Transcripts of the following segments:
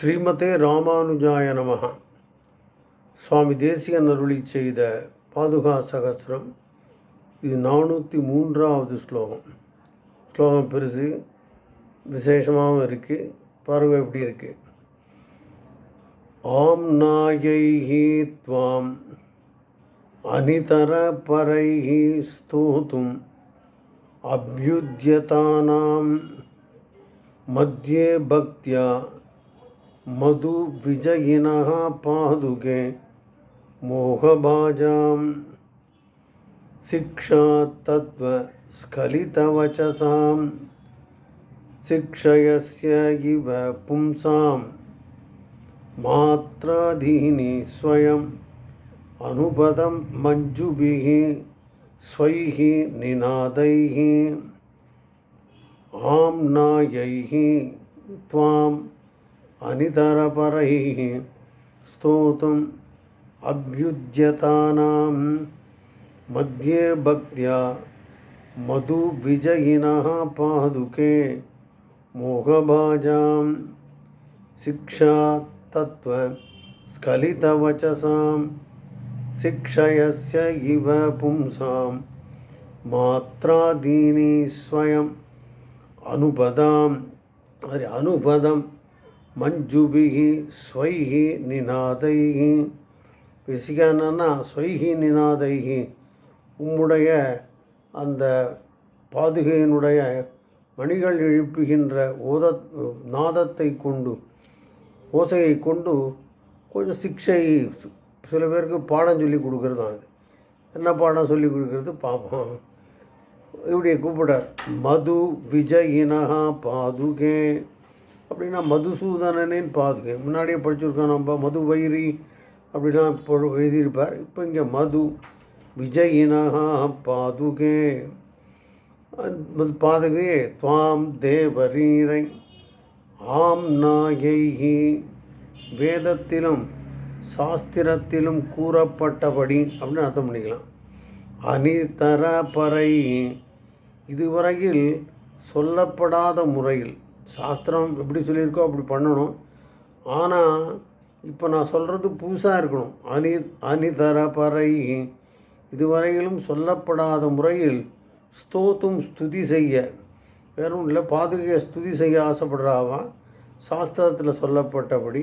ஸ்ரீமதே ராமானுஜாய நமக சுவாமி தேசிய அருளி செய்த பாதுகா சகசிரம். இது நானூற்றி மூன்றாவது ஸ்லோகம். ஸ்லோகம் பெருசு விசேஷமாகவும் இருக்குது பாருங்கள் எப்படி இருக்குது ஆம் நாயைஹி துவாம் அனிதர பரைஹி ஸ்தூதும் அபியுத்தியதானாம் மத்தியே பக்தியா भक्त्या मधुविजयिनः पादुके मोहभाजां शिक्षातत्त्वस्खलितवचसां शिक्षयस्य इव पुंसां मात्राधीनि स्वयम्। अनुपदं मञ्जुभिः स्वैः निनादैः। आम्नायैः त्वाम्। अनितरपरैः स्तोतुम् अभ्युद्यतानां मध्ये भक्त्या मधुविजयिनः पादुके मोघभाजां शिक्षा तत्त्वस्खलितवचसां शिक्षयस्य इव पुंसां मात्रादीनि स्वयम् अनुपदां अनुपदम् அனுபதம் மஞ்சுபிகி ஸ்வைஹி நிநாதைஹி பிசிகானா ஸ்வைஹி நிநாதைஹி உம்முடைய அந்த பாதுகையினுடைய மணிகள் எழுப்புகின்ற ஓத நாதத்தை கொண்டு ஓசையை கொண்டு கொஞ்சம் சிக்ஷை சில பேருக்கு பாடம் சொல்லி கொடுக்குறது தான் அது என்ன பாடம் சொல்லி கொடுக்குறது? பார்ப்போம் இப்படி கூப்பிடார் மது விஜயினஹா பாதுகே. அப்படின்னா மதுசூதனனின் பாதுகை. முன்னாடியே படிச்சிருக்கோம் நம்ம மது வைரி அப்படின்னா இப்போ எழுதியிருப்பார். இப்போ இங்கே மது விஜயினஹா பாதுகே. மது பாதுகே துவாம் தேவரீரை ஆம் நாயைஹி வேதத்திலும் சாஸ்திரத்திலும் கூறப்பட்டபடி அப்படின்னு அர்த்தம் பண்ணிக்கலாம். அனிதர பறை இதுவரையில் சொல்லப்படாத முறையில் சாஸ்திரம் எப்படி சொல்லியிருக்கோ அப்படி பண்ணணும். ஆனால் இப்போ நான் சொல்கிறது புதுசாக இருக்கணும். அணி அனிதர பறை இதுவரையிலும் சொல்லப்படாத முறையில் ஸ்தோத்தும் ஸ்துதி செய்ய. வேறும் இல்லை பாதுகையை ஸ்துதி செய்ய ஆசைப்படுறாவா சாஸ்திரத்தில் சொல்லப்பட்டபடி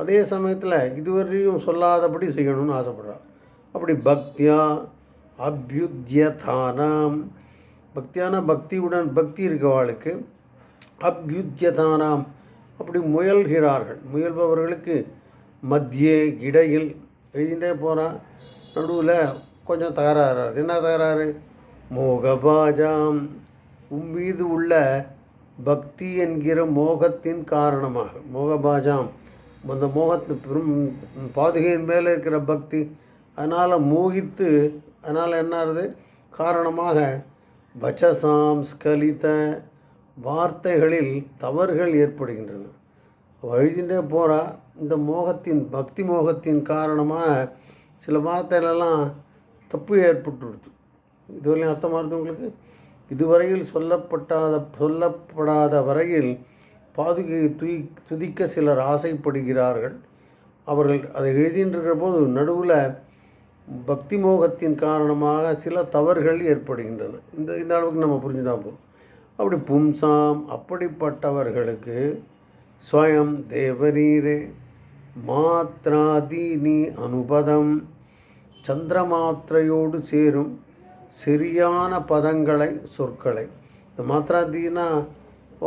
அதே சமயத்தில் இதுவரையும் சொல்லாதபடி செய்யணும்னு ஆசைப்படுறா. அப்படி பக்தியா அபியுத்தியதானாம். பக்தியான பக்தியுடன் பக்தி இருக்கவாளுக்கு அப்யுத்தியதானாம் அப்படி முயல்கிறார்கள். முயல்பவர்களுக்கு மத்தியே இடையில் எழுதிட்டே போகிறான் நடுவில் கொஞ்சம் தகராறு என்ன தகராறு? மோகபாஜாம். உம் மீது உள்ள பக்தி என்கிற மோகத்தின் காரணமாக. மோகபாஜாம் அந்த மோகத்து பெரும் பாதுகையின் மேலே இருக்கிற பக்தி அதனால் மோகித்து அதனால் என்ன ஆகுது காரணமாக வச்சசாம் ஸ்கலித வார்த்தைகளில் தவறுகள் ஏற்படுகின்றன. எழுதிட்டே போகிறா இந்த மோகத்தின் பக்தி மோகத்தின் காரணமாக சில வார்த்தைகளெல்லாம் தப்பு ஏற்பட்டுடுது. இதுவரையும் அர்த்தமாக இருந்தது உங்களுக்கு? இதுவரையில் சொல்லப்பட்டாத சொல்லப்படாத வரையில் பாதுகையை துய் துதிக்க சிலர் ஆசைப்படுகிறார்கள். அவர்கள் அதை எழுதின்றிருக்கிற போது நடுவில் பக்தி மோகத்தின் காரணமாக சில தவறுகள் ஏற்படுகின்றன. இந்த இந்த அளவுக்கு நம்ம புரிஞ்சுதான் போகும் அப்படி பும்சாம் அப்படிப்பட்டவர்களுக்கு ஸ்வயம் தேவரீரே. மாத்ராதீனி அனுபதம். சந்திரமாத்திரையோடு சேரும் சரியான பதங்களை சொற்களை. இந்த மாத்திராதீனா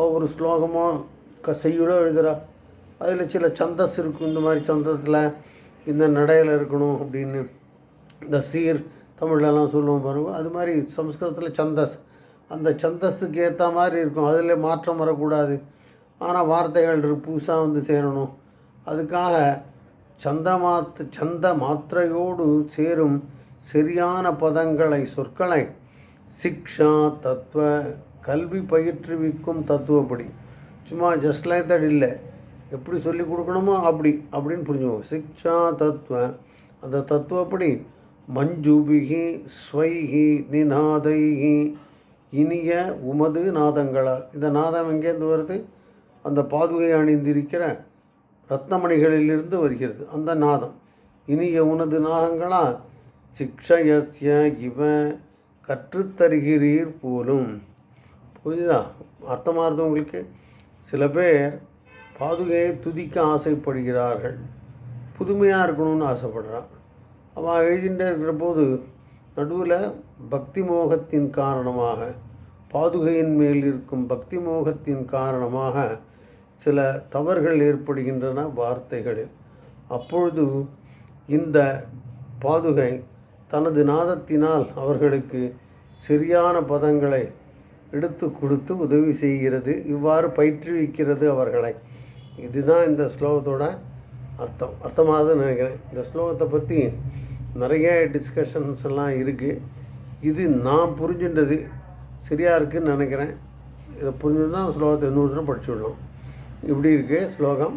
ஒவ்வொரு ஸ்லோகமோ க செய்யுளோ எழுதுகிறா அதில் சில சந்தஸ் இருக்கும். இந்த மாதிரி சந்தத்தில் இந்த நடையில் இருக்கணும் அப்படின்னு இந்த சீர் தமிழ்லலாம் சொல்லுவோம் பாருங்க. அது மாதிரி சம்ஸ்கிருதத்தில் சந்தஸ். அந்த சந்தஸ்துக்கு ஏற்ற மாதிரி இருக்கும். அதில் மாற்றம் வரக்கூடாது. ஆனால் வார்த்தைகள் புதுசாக வந்து சேரணும். அதுக்காக சந்த மாத் சந்த மாத்திரையோடு சேரும் சரியான பதங்களை சொற்களை சிக்ஷா தத்துவ கல்வி பயிற்றுவிக்கும் தத்துவப்படி. சும்மா ஜஸ்ட் லைக் தட் இல்லை. எப்படி சொல்லி கொடுக்கணுமோ அப்படி அப்படின்னு புரிஞ்சுக்கோங்க. சிக்ஷா தத்துவ அந்த தத்துவப்படி மஞ்சுபிகி ஸ்வைகி நினாதைகி இனிய உமது நாதங்களா இந்த நாதம் எங்கேருந்து வருது? அந்த பாதுகை அணிந்திருக்கிற ரத்னமணிகளிலிருந்து வருகிறது. அந்த நாதம். இனிய உனது நாதங்களா சிக்ஷயஸ்ய இவ கற்றுத்தருகிறீர் போலும். புரியுதா அர்த்தமாகிறது உங்களுக்கு? சில பேர் பாதுகையை துதிக்க ஆசைப்படுகிறார்கள். புதுமையாக இருக்கணும்னு ஆசைப்படுறான். அவன் எழுதிட்டு இருக்கிற போது நடுவில் பக்தி மோகத்தின் காரணமாக பாதுகையின் மேல் இருக்கும் பக்தி மோகத்தின் காரணமாக சில தவறுகள் ஏற்படுகின்றன வார்த்தைகளில். அப்பொழுது இந்த பாதுகை தனது நாதத்தினால் அவர்களுக்கு சரியான பதங்களை எடுத்து கொடுத்து உதவி செய்கிறது. இவ்வாறு பயிற்றுவிக்கிறது அவர்களை. இதுதான் இந்த ஸ்லோகத்தோட அர்த்தம். அர்த்தமாக நினைக்கிறேன். இந்த ஸ்லோகத்தை பற்றி நிறைய டிஸ்கஷன்ஸ் எல்லாம் இருக்குது இது நான் புரிஞ்சுன்றது சரியாக இருக்குதுன்னு நினைக்கிறேன். இதை புரிஞ்சுன்னா ஸ்லோகத்தை இன்னொரு தடவை படிச்சு விடலாம். இப்படி இருக்கு ஸ்லோகம்?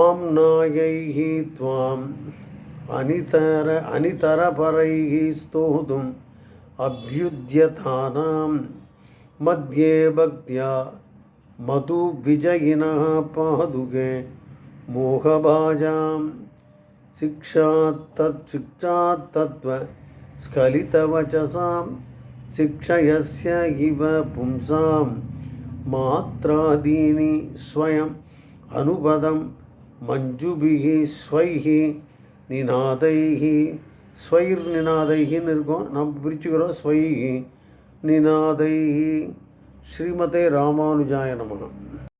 ஆம் நாயைஹி துவாம் அனிதர அனிதரபரைஹி ஸ்தோதும் அபியுத்தியதானாம் மத்தியே பக்தியா மது விஜயினா பாதுகே மோகபாஜாம். शिक्षात्तत् शिक्षात्तत्त्व स्खलितवचसां शिक्षयस्य इव पुंसां मात्रादीनि स्वयम् अनुपदं மஞ்சுபிஹ ஸ்வைஹி நிநாதைஹி ஸ்வைர் நிநாதைஹின்னு இருக்கும் நம்ம பிரிச்சுக்கிறோம் ஸ்வைஹி நிநாதைஹி ஸ்ரீமதே ராமானுஜாய நமகம்